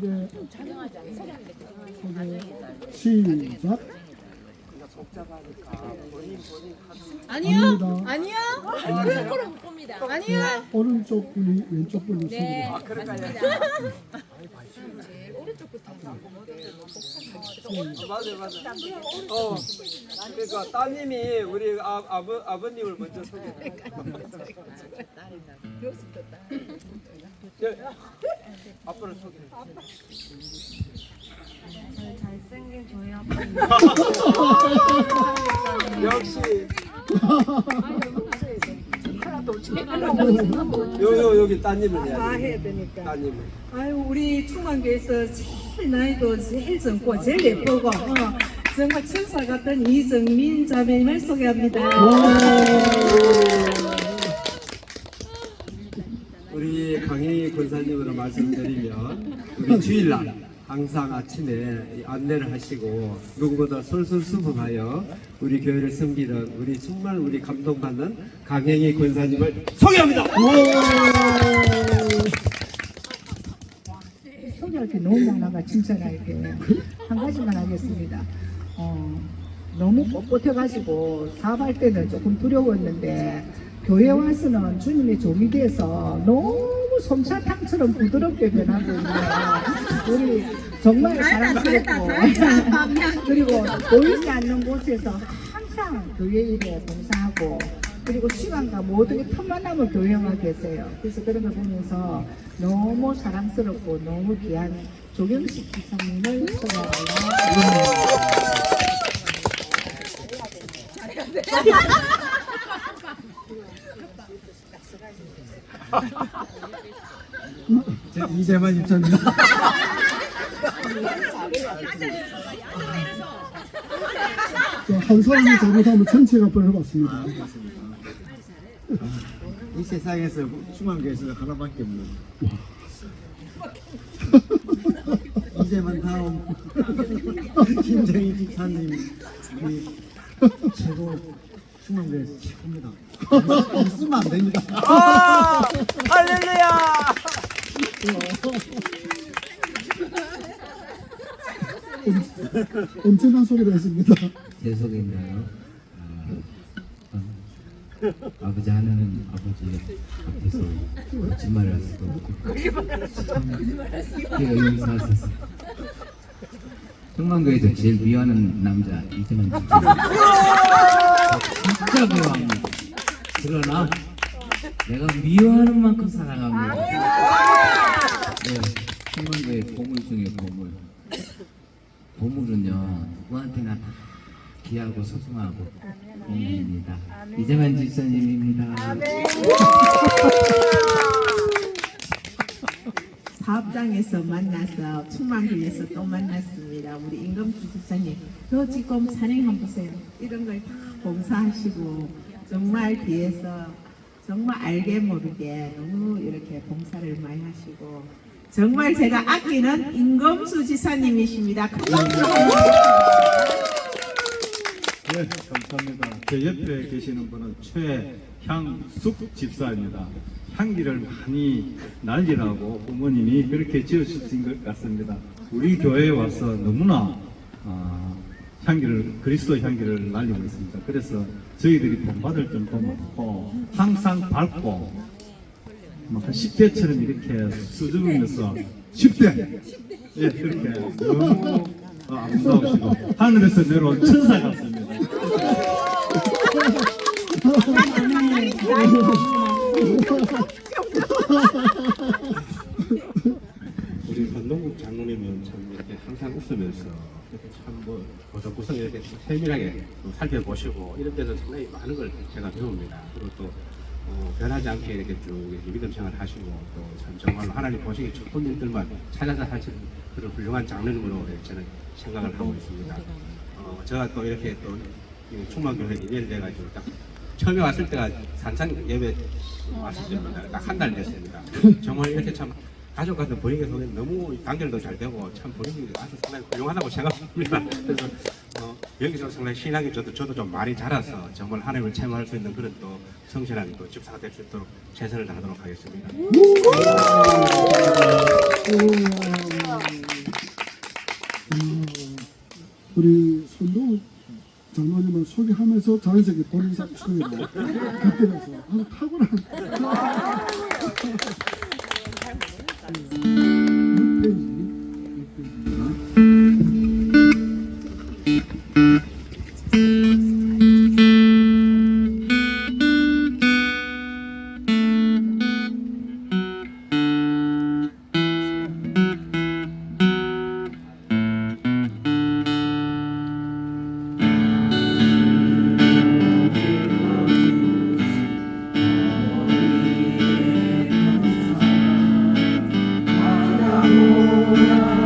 네, 시작. 아니요. 아니요. 아니요. 오른쪽 분이 왼쪽 분을 네. 맞아 맞아. 어, 그러니까 따님이 우리 아, 아버 아버님을 먼저 소개해. 예, 아빠를 소개해. 잘생긴 저희 아빠 역시. 요요 여기 따님을 다 해야지. 해야 되니까. 따님을. 아유 우리 충만교에서 제일 나이도 제일 젊고 제일 예쁘고 어, 정말 천사 같은 이정민 자매님을 소개합니다. 우리 강희 권사님으로 말씀드리면 우리 주일날 항상 아침에 이 안내를 하시고 누구보다 솔솔수범하여 우리 교회를 섬기는 우리 정말 우리 감동받는 강행희 권사님을 소개합니다. 소개할 게 너무 많아가 칭찬할게 한 가지만 하겠습니다. 어, 너무 뻣뻣해가지고 사업할 때는 조금 두려웠는데 교회 와서는 주님의 종이 돼서 너무 솜사탕처럼 부드럽게 변하고 있네요. 우리 정말 사랑스럽고 그리고 보이지 않는 곳에서 항상 교회 일에 봉사하고 그리고 시간과 모든 게 틈만 나면 교회 와 계세요. 그래서 그런 걸 보면서 너무 사랑스럽고 너무 귀한 조경식 기사님을 소개합니다. 이재만 입장입니다. 자, 한 사람이 잘못하면 전체가 벌어봤습니다. 이 세상에서 중앙교회에서 하나밖에 없는. 이제만 다음. 김정희 집사님. 이 최고 중앙교회에서 최고입니다 없으면 안 됩니다 아, 할렐루야! 엄청난 소리가 있습니다. 제 소개인가요? 아, 아, 아버지 하나는 아버지 앞에서 거짓말을 할 수가 없고 제가 용서하셨어 청만교에서 제일 미워하는 남자 진짜 진짜 미워합니다 그러나 내가 미워하는 만큼 사랑합니다 네, 청만교의 보물 중에 보물 보물은요 누구한테나 다 귀하고 소중하고 보물입니다. 이재만 집사님입니다. 사업장에서 만나서 충만교에서 또 만났습니다. 우리 임금주 집사님, 저 지금 산행 한번 보세요. 이런 걸 다 봉사하시고 정말 뒤에서 정말 알게 모르게 너무 이렇게 봉사를 많이 하시고 정말 제가 아끼는 임금수 지사님이십니다. 큰 박수 네, 감사합니다. 제 옆에 계시는 분은 최향숙 집사입니다. 향기를 많이 날리라고 부모님이 그렇게 지어주신 것 같습니다. 우리 교회에 와서 너무나 아, 향기를 그리스도 향기를 날리고 있습니다. 그래서 저희들이 본받을 정도 많고 항상 밝고 뭐한 10대처럼 이렇게 수줍으면서 10대 예 그렇게 너무 어, 아름다우시고 하늘에서 내려온 천사 같습니다. 우리 선동국 장로님은 참 이렇게 항상 웃으면서 이렇게 참뭐 고성고성 이렇게 세밀하게 또 살펴보시고 이런 데서 상당히 많은 걸 제가 배웁니다. 그리고 또 어, 변하지 않게 이렇게 쭉 이렇게 믿음 생활 하시고 또 참 정말로 하나님 보시기 좋은 일들만 찾아서 하시는 그런 훌륭한 장로님으로 저는 생각을 하고 있습니다. 어, 제가 또 이렇게 또 충만교회 인연이 돼가지고 딱 처음에 왔을 때가 산상 예배 왔을 때입니다. 딱 한 달 됐습니다. 정말 이렇게 참 가족 같은 분위기 속에 너무 단결도 잘 되고 참 분위기 아주 상당히 훌륭하다고 생각합니다. 그래서 어, 여기서 상당히 신앙이 저도 저도 좀 많이 자라서 정말 하나님을 체험할 수 있는 그런 또 성실한 또 집사가 될 수 있도록 최선을 다하도록 하겠습니다. 우리 손동훈 장로님을 소개하면서 자연스럽게 본인 사- 소개를 곁들여서 아주 탁월한 Luna.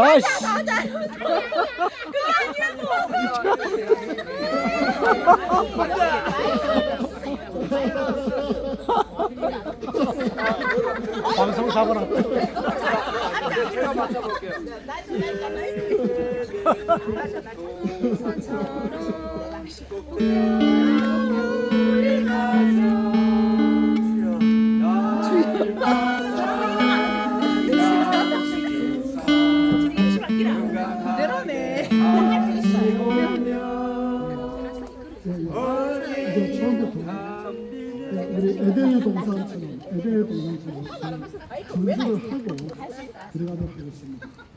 이제 에덴의 동산처럼 전수를 하고 들어가도록 하겠습니다.